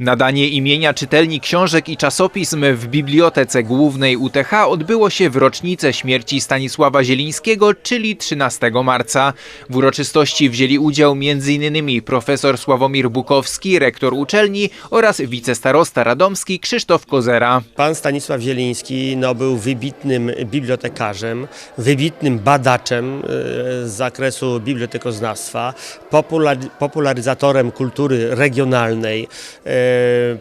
Nadanie imienia czytelni książek i czasopism w Bibliotece Głównej UTH odbyło się w rocznicę śmierci Stanisława Zielińskiego, czyli 13 marca. W uroczystości wzięli udział m.in. profesor Sławomir Bukowski, rektor uczelni oraz wicestarosta radomski Krzysztof Kozera. Pan Stanisław Zieliński no, był wybitnym bibliotekarzem, wybitnym badaczem e, z zakresu bibliotekoznawstwa, popular- popularyzatorem kultury regionalnej, e,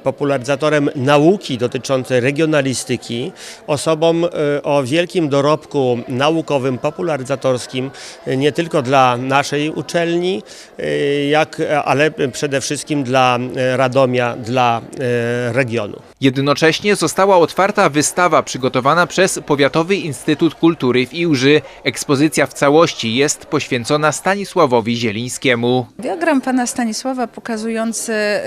popularyzatorem nauki dotyczącej regionalistyki, osobą e, o wielkim dorobku naukowym, popularyzatorskim e, nie tylko dla naszej uczelni, e, jak, ale przede wszystkim dla e, Radomia, dla e, regionu. Jednocześnie została otwarta wystawa przygotowana przez Powiatowy Instytut Kultury w Iłży. Ekspozycja w całości jest poświęcona Stanisławowi Zielińskiemu. Diagram pana Stanisława pokazujący e,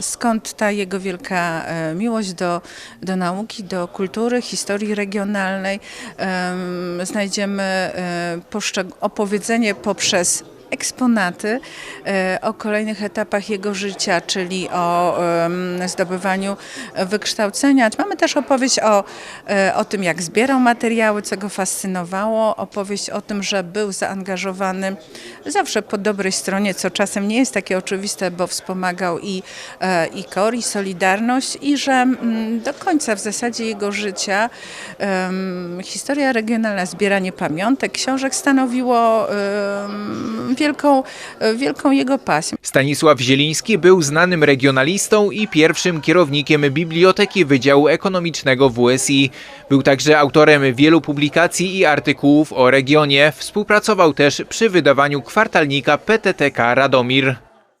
skąd ta jego wielka e, miłość do, do nauki, do kultury, historii regionalnej. Em, Znajdziemy e, opowiedzenie poprzez eksponaty e, o kolejnych etapach jego życia, czyli o zdobywaniu wykształcenia. Mamy też opowieść o, e, o tym, jak zbierał materiały, co go fascynowało, opowieść o tym, że był zaangażowany zawsze po dobrej stronie, co czasem nie jest takie oczywiste, bo wspomagał i, e, i KOR, i Solidarność i że mm, do końca w zasadzie jego życia historia regionalna, zbieranie pamiątek, książek stanowiło wielką, wielką jego pasją. Stanisław Zieliński był znanym regionalistą i pierwszym kierownikiem Biblioteki Wydziału Ekonomicznego WSI. Był także autorem wielu publikacji i artykułów o regionie. Współpracował też przy wydawaniu kwartalnika PTTK Radomir.